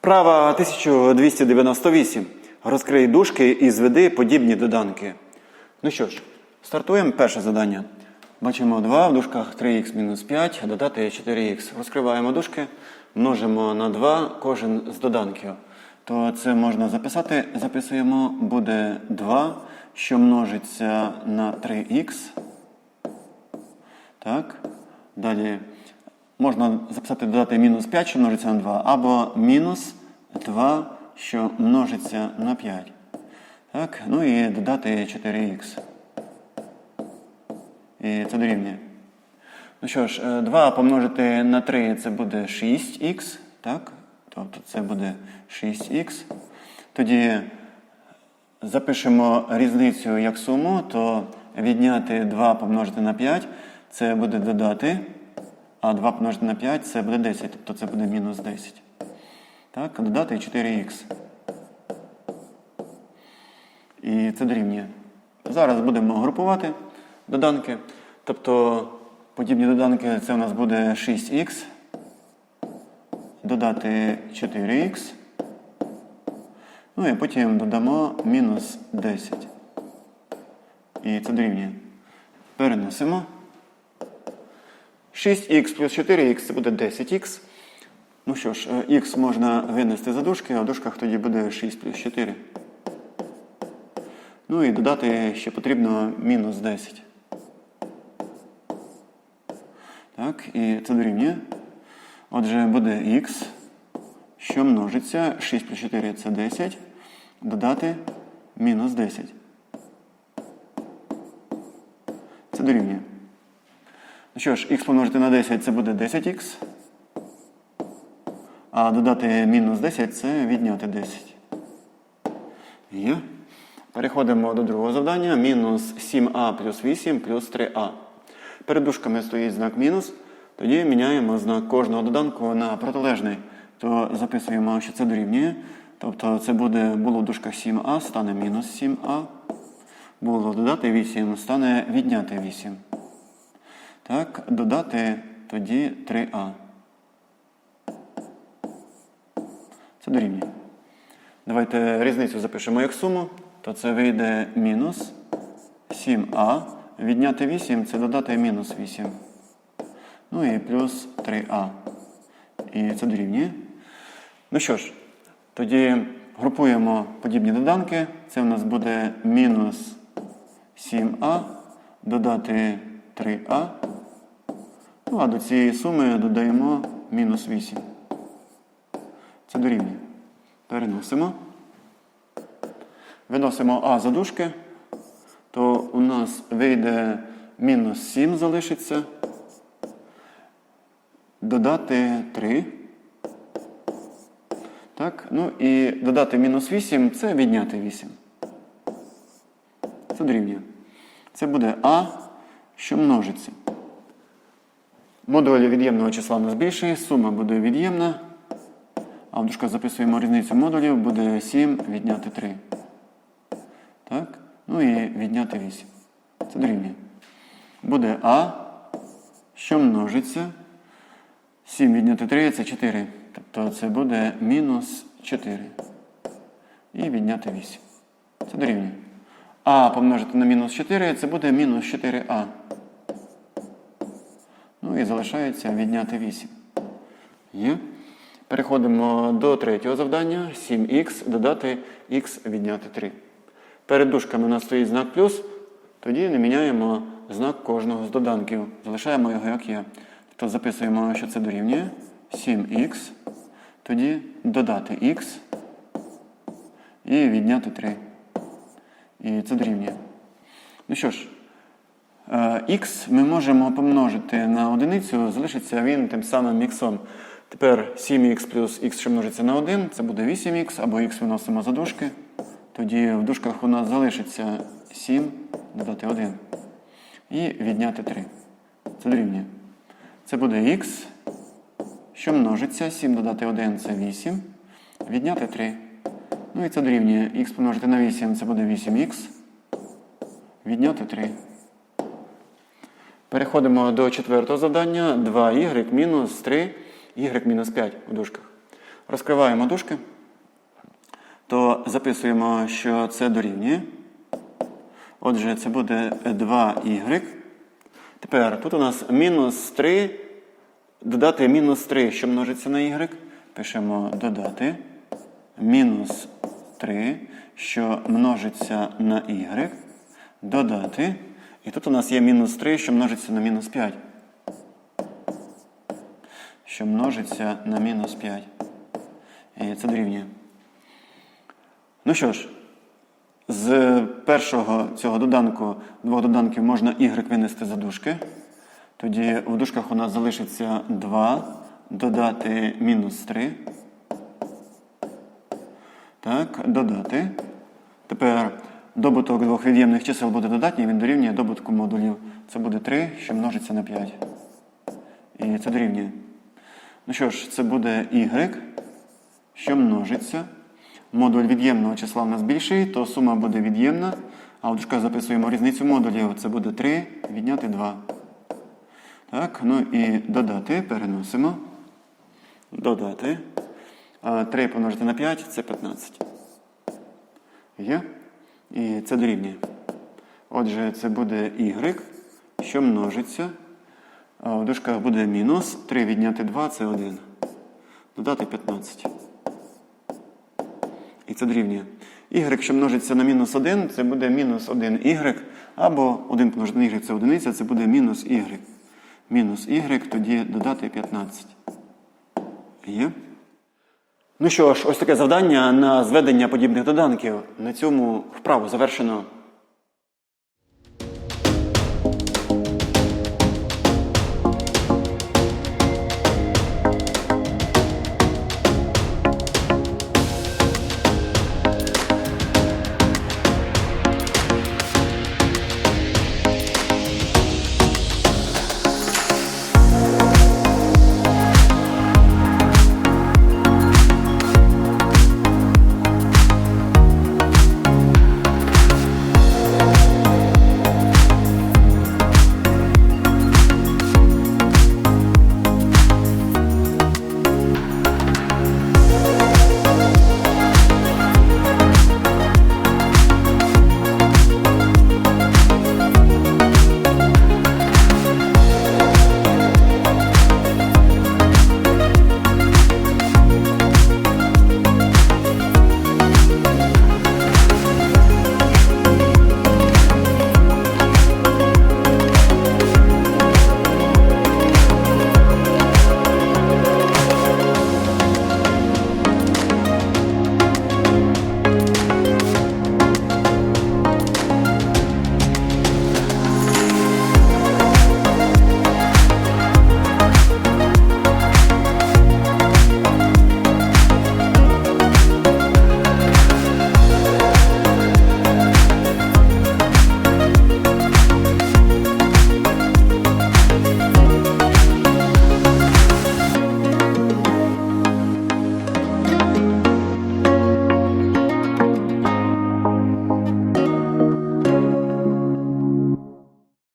Вправа 1298. Розкрий дужки і зведи подібні доданки. Ну що ж, стартуємо перше завдання. Бачимо 2 в дужках 3х мінус 5, додати 4х. Розкриваємо дужки, множимо на 2 кожен з доданків. То це можна записати. Записуємо, буде 2, що множиться на 3х. Так. Далі можна записати додати мінус 5, що множиться на 2, або мінус 2, що множиться на 5. Так, ну і додати 4х. І це дорівнює. Ну що ж, е, 2 помножити на 3 це буде 6х. Так? Тобто це буде 6х. Тоді запишемо різницю як суму, то відняти 2 помножити на 5 це буде додати. А 2 помножити на 5 це буде 10, тобто це буде мінус 10. Так, додати 4х. І це дорівнює. Зараз будемо групувати доданки. Тобто подібні доданки це у нас буде 6х. Додати 4х. Ну і потім додамо мінус 10. І це дорівнює. Переносимо. 6х плюс 4х це буде 10х. Ну що ж, х можна винести за дужки, а в дужках тоді буде 6 плюс 4. Ну і додати ще потрібно мінус 10. Так, і це дорівнює. Отже, буде х, що множиться. 6 плюс 4 це 10. Додати мінус 10. Це дорівнює. Ну що ж, х помножити на 10 це буде 10х. А додати мінус 10 це відняти 10. Є. Переходимо до другого завдання. Мінус 7а плюс 8 плюс 3а. Перед дужками стоїть знак мінус. Тоді міняємо знак кожного доданку на протилежний. То записуємо, що це дорівнює. Тобто це буде, було в дужках 7а, стане мінус 7а. Було додати 8, стане відняти 8. Так, додати тоді 3а. Це дорівнює. Давайте різницю запишемо як суму. То це вийде мінус 7а. Відняти 8 це додати мінус 8. Ну і плюс 3а. І це дорівнює. Ну що ж, тоді групуємо подібні доданки. Це в нас буде мінус 7а, додати 3а. Ну, а до цієї суми додаємо мінус 8. Це дорівнює. Переносимо. Виносимо А за дужки, то у нас вийде мінус 7 залишиться. Додати 3. Так, ну і додати мінус 8 це відняти 8. Це дорівнює. Це буде А, що множиться. Модуль від'ємного числа у нас більший, сума буде від'ємна. А в дужках записуємо різницю модулів, буде 7 відняти 3. Так? Ну і відняти 8. Це дорівнює. Буде А, що множиться. 7 відняти 3 це 4. Тобто це буде мінус 4. І відняти 8. Це дорівнює. А помножити на мінус 4 це буде мінус 4а. Ну і залишається відняти 8. Є. Переходимо до третього завдання. 7х додати х відняти 3. Перед дужками у нас стоїть знак плюс. Тоді не міняємо знак кожного з доданків. Залишаємо його як є. Тобто записуємо, що це дорівнює 7х. Тоді додати х і відняти 3. І це дорівнює. Ну що ж, х ми можемо помножити на одиницю, залишиться він тим самим іксом. Тепер 7х плюс х, що множиться на 1, це буде 8х, або х виносимо за дужки. Тоді в дужках у нас залишиться 7 додати 1. І відняти 3. Це дорівнює. Це буде х, що множиться. 7 додати 1 це 8. Відняти 3. Ну і це дорівнює. х помножити на 8 це буде 8х. Відняти 3. Переходимо до четвертого завдання. 2y мінус 3, y мінус 5 у дужках. Розкриваємо дужки. То записуємо, що це дорівнює. Отже, це буде 2y. Тепер тут у нас мінус 3. Додати мінус 3, що множиться на y. Пишемо додати. Мінус 3, що множиться на y. Додати. І тут у нас є мінус 3, що множиться на мінус 5. Що множиться на мінус 5. І це дорівнює. Ну що ж, з першого цього доданку, двох доданків можна y винести за дужки. Тоді в дужках у нас залишиться 2, додати мінус 3. Так, додати. Тепер добуток двох від'ємних чисел буде додатній, він дорівнює добутку модулів. Це буде 3, що множиться на 5. І це дорівнює. Ну що ж, це буде y, що множиться. Модуль від'ємного числа в нас більший, то сума буде від'ємна. А в дужках записуємо різницю модулів. Це буде 3 відняти 2. Так, ну і додати, переносимо. Додати. 3 помножити на 5 це 15. Є? І це дорівнює. Отже, це буде y, що множиться. А в дужках буде мінус. 3 відняти 2 це 1. Додати 15. І це дорівнює. Y, що множиться на мінус 1, це буде мінус 1y. Або 1 помножити на y це одиниця, це буде мінус y. Мінус y, тоді додати 15. Є? Ну що ж, ось таке завдання на зведення подібних доданків. На цьому вправу завершено.